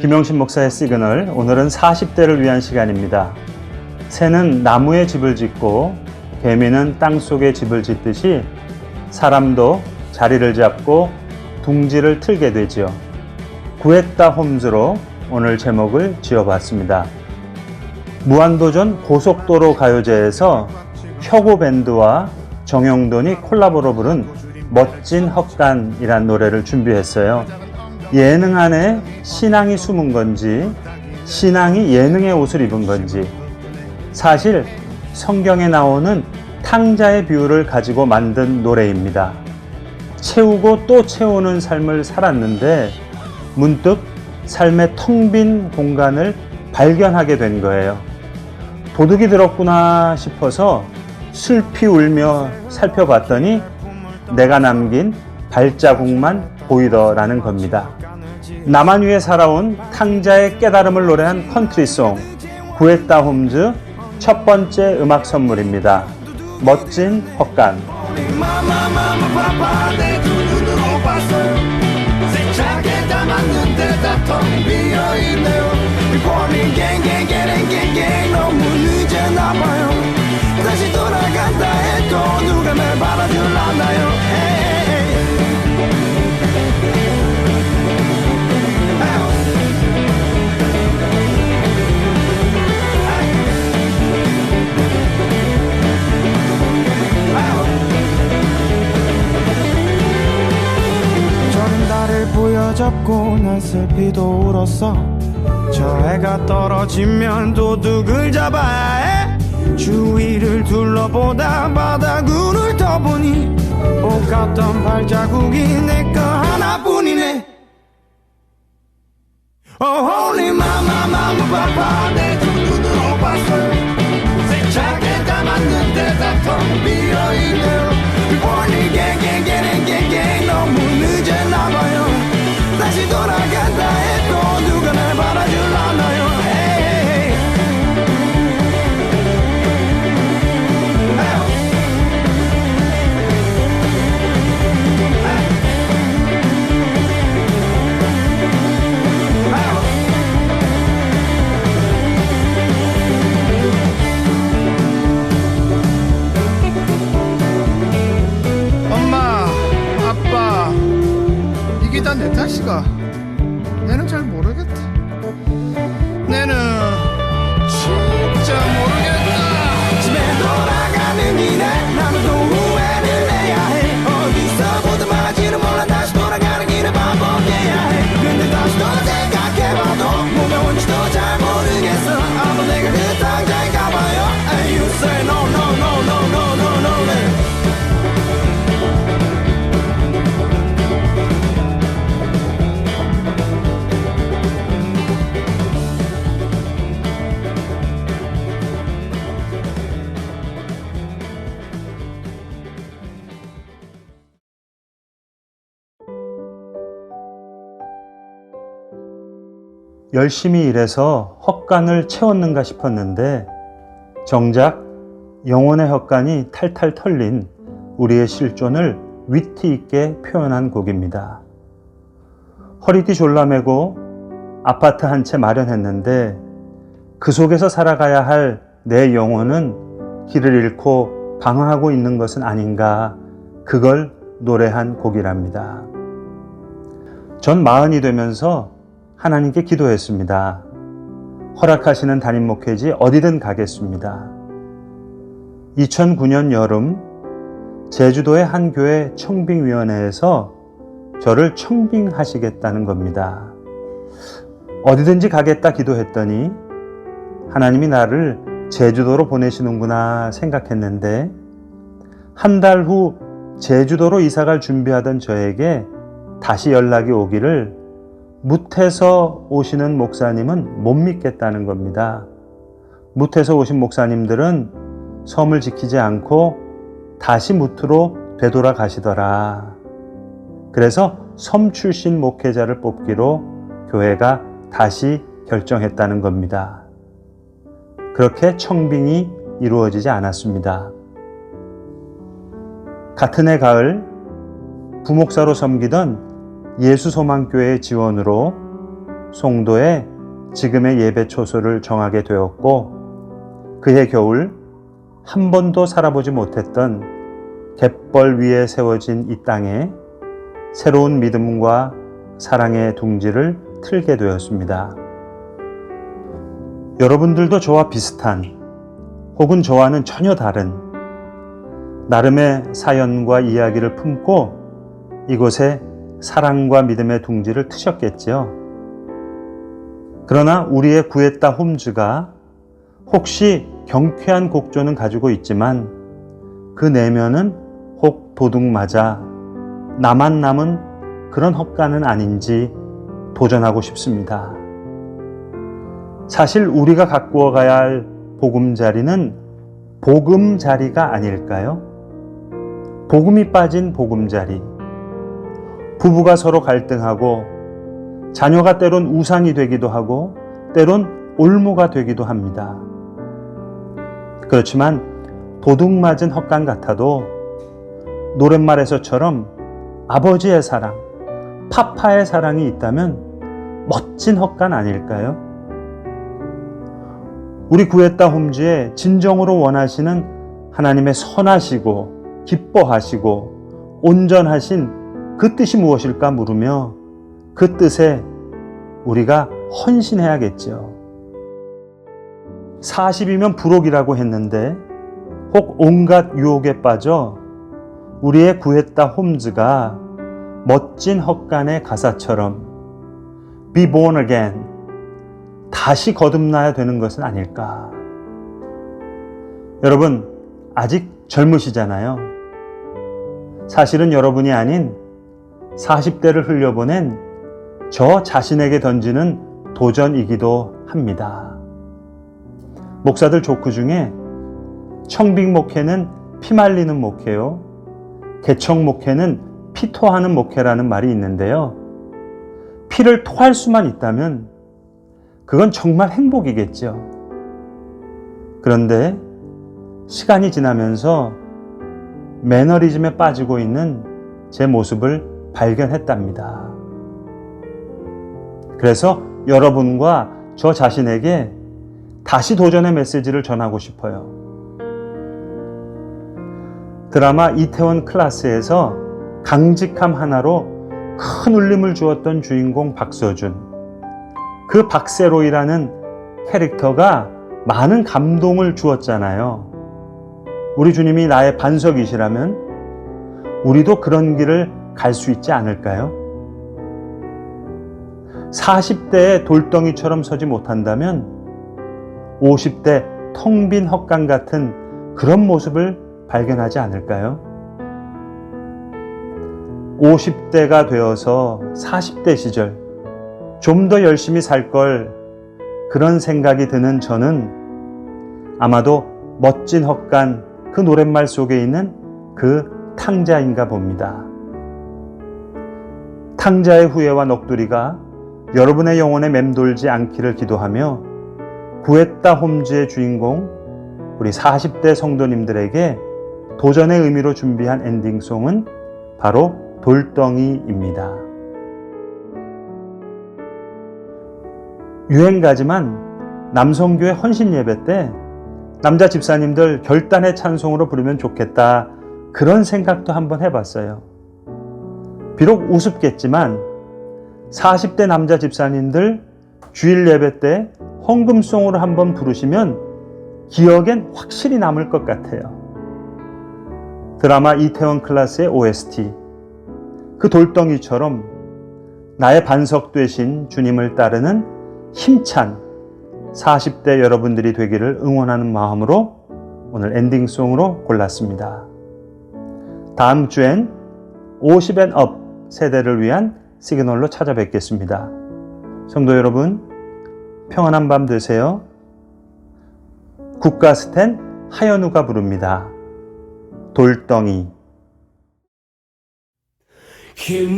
김영신 목사의 시그널 오늘은 40대를 위한 시간입니다. 새는 나무에 집을 짓고 개미는 땅 속에 집을 짓듯이 사람도 자리를 잡고 둥지를 틀게 되지요. 구했다 홈즈로 오늘 제목을 지어봤습니다. 무한도전 고속도로 가요제에서 혁오 밴드와 정영돈이 콜라보로 부른 멋진 헛간이란 노래를 준비했어요. 예능 안에 신앙이 숨은 건지, 신앙이 예능의 옷을 입은 건지, 사실 성경에 나오는 탕자의 비유를 가지고 만든 노래입니다. 채우고 또 채우는 삶을 살았는데 문득 삶의 텅 빈 공간을 발견하게 된 거예요. 도둑이 들었구나 싶어서 슬피 울며 살펴봤더니 내가 남긴 발자국만 보이더라는 겁니다. 나만 위해 살아온 탕자의 깨달음을 노래한 컨트리송 구했다 홈즈 첫 번째 음악 선물입니다. 멋진 헛간 부여잡고 난 슬피도 울었어. 저 해가 떨어지면 도둑을 잡아야 해 주위를 둘러보다 바다구를 떠보니 못 갔던 발자국이 내거 하나뿐이네. Oh holy mama mama papa 열심히 일해서 헛간을 채웠는가 싶었는데 정작 영혼의 헛간이 탈탈 털린 우리의 실존을 위트 있게 표현한 곡입니다. 허리띠 졸라매고 아파트 한 채 마련했는데 그 속에서 살아가야 할 내 영혼은 길을 잃고 방황하고 있는 것은 아닌가 그걸 노래한 곡이랍니다. 전 마흔이 되면서 하나님께 기도했습니다. 허락하시는 담임 목회지 어디든 가겠습니다. 2009년 여름 제주도의 한 교회 청빙위원회에서 저를 청빙하시겠다는 겁니다. 어디든지 가겠다 기도했더니 하나님이 나를 제주도로 보내시는구나 생각했는데 한 달 후 제주도로 이사갈 준비하던 저에게 다시 연락이 오기를 무태서 오시는 목사님은 못 믿겠다는 겁니다. 무태서 오신 목사님들은 섬을 지키지 않고 다시 무트로 되돌아 가시더라. 그래서 섬 출신 목회자를 뽑기로 교회가 다시 결정했다는 겁니다. 그렇게 청빙이 이루어지지 않았습니다. 같은 해 가을 부목사로 섬기던 예수소망교회의 지원으로 송도에 지금의 예배 초소를 정하게 되었고 그해 겨울 한 번도 살아보지 못했던 갯벌 위에 세워진 이 땅에 새로운 믿음과 사랑의 둥지를 틀게 되었습니다. 여러분들도 저와 비슷한 혹은 저와는 전혀 다른 나름의 사연과 이야기를 품고 이곳에 사랑과 믿음의 둥지를 트셨겠지요. 그러나 우리의 구했다 홈즈가 혹시 경쾌한 곡조는 가지고 있지만 그 내면은 혹 도둑 맞아 나만 남은 그런 헛간은 아닌지 도전하고 싶습니다. 사실 우리가 가꾸어 가야 할 보금자리는 보금자리가 아닐까요? 복음이 빠진 보금자리. 부부가 서로 갈등하고 자녀가 때론 우상이 되기도 하고 때론 올무가 되기도 합니다. 그렇지만 도둑 맞은 헛간 같아도 노랫말에서처럼 아버지의 사랑, 파파의 사랑이 있다면 멋진 헛간 아닐까요? 우리 구했다 홈즈에 진정으로 원하시는 하나님의 선하시고 기뻐하시고 온전하신 그 뜻이 무엇일까 물으며 그 뜻에 우리가 헌신해야겠죠. 40이면 불옥이라고 했는데 혹 온갖 유혹에 빠져 우리의 구했다 홈즈가 멋진 헛간의 가사처럼 be born again 다시 거듭나야 되는 것은 아닐까. 여러분, 아직 젊으시잖아요. 사실은 여러분이 아닌 40대를 흘려보낸 저 자신에게 던지는 도전이기도 합니다. 목사들 조크 중에 청빙 목회는 피 말리는 목회요. 개청 목회는 피토하는 목회라는 말이 있는데요. 피를 토할 수만 있다면 그건 정말 행복이겠죠. 그런데 시간이 지나면서 매너리즘에 빠지고 있는 제 모습을 발견했답니다. 그래서 여러분과 저 자신에게 다시 도전의 메시지를 전하고 싶어요. 드라마 이태원 클라스에서 강직함 하나로 큰 울림을 주었던 주인공 박서준. 그 박세로이라는 캐릭터가 많은 감동을 주었잖아요. 우리 주님이 나의 반석이시라면 우리도 그런 길을 갈 수 있지 않을까요? 40대의 돌덩이처럼 서지 못한다면 50대 텅 빈 헛간 같은 그런 모습을 발견하지 않을까요? 50대가 되어서 40대 시절 좀 더 열심히 살 걸 그런 생각이 드는 저는 아마도 멋진 헛간 그 노랫말 속에 있는 그 탕자인가 봅니다. 탕자의 후회와 넋두리가 여러분의 영혼에 맴돌지 않기를 기도하며 구했다 홈즈의 주인공 우리 40대 성도님들에게 도전의 의미로 준비한 엔딩송은 바로 돌덩이입니다. 유행가지만 남성교회 헌신 예배 때 남자 집사님들 결단의 찬송으로 부르면 좋겠다 그런 생각도 한번 해봤어요. 비록 우습겠지만 40대 남자 집사님들 주일 예배 때 헌금송으로 한번 부르시면 기억엔 확실히 남을 것 같아요. 드라마 이태원 클라스의 OST. 그 돌덩이처럼 나의 반석 되신 주님을 따르는 힘찬 40대 여러분들이 되기를 응원하는 마음으로 오늘 엔딩송으로 골랐습니다. 다음 주엔 50앤 업 세대를 위한 시그널로 찾아뵙겠습니다. 성도 여러분, 평안한 밤 되세요. 국가스텐 하현우가 부릅니다. 돌덩이. Heal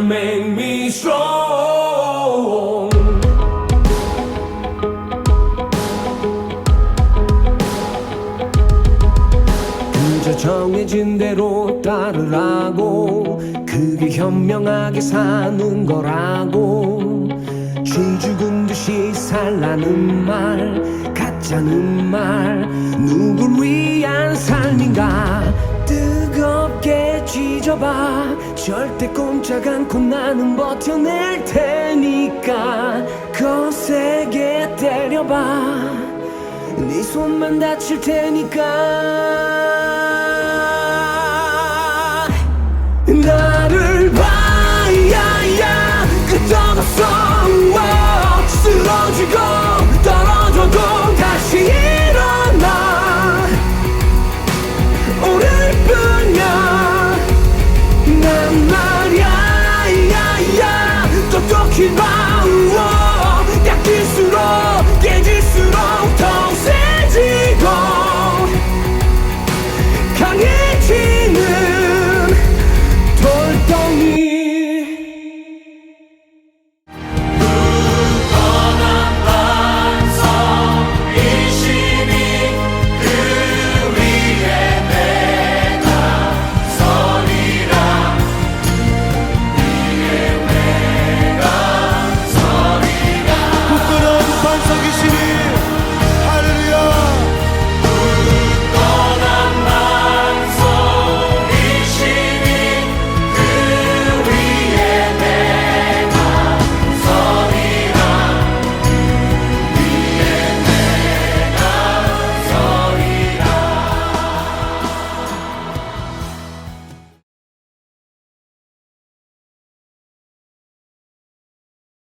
make me strong. 정해진 대로 따르라고 그게 현명하게 사는 거라고. 쥐 죽은 듯이 살라는 말 가짜는 말 누굴 위한 삶인가. 뜨겁게 쥐져봐 절대 꼼짝 않고 나는 버텨낼 테니까. 거세게 때려봐 네 손만 다칠 테니까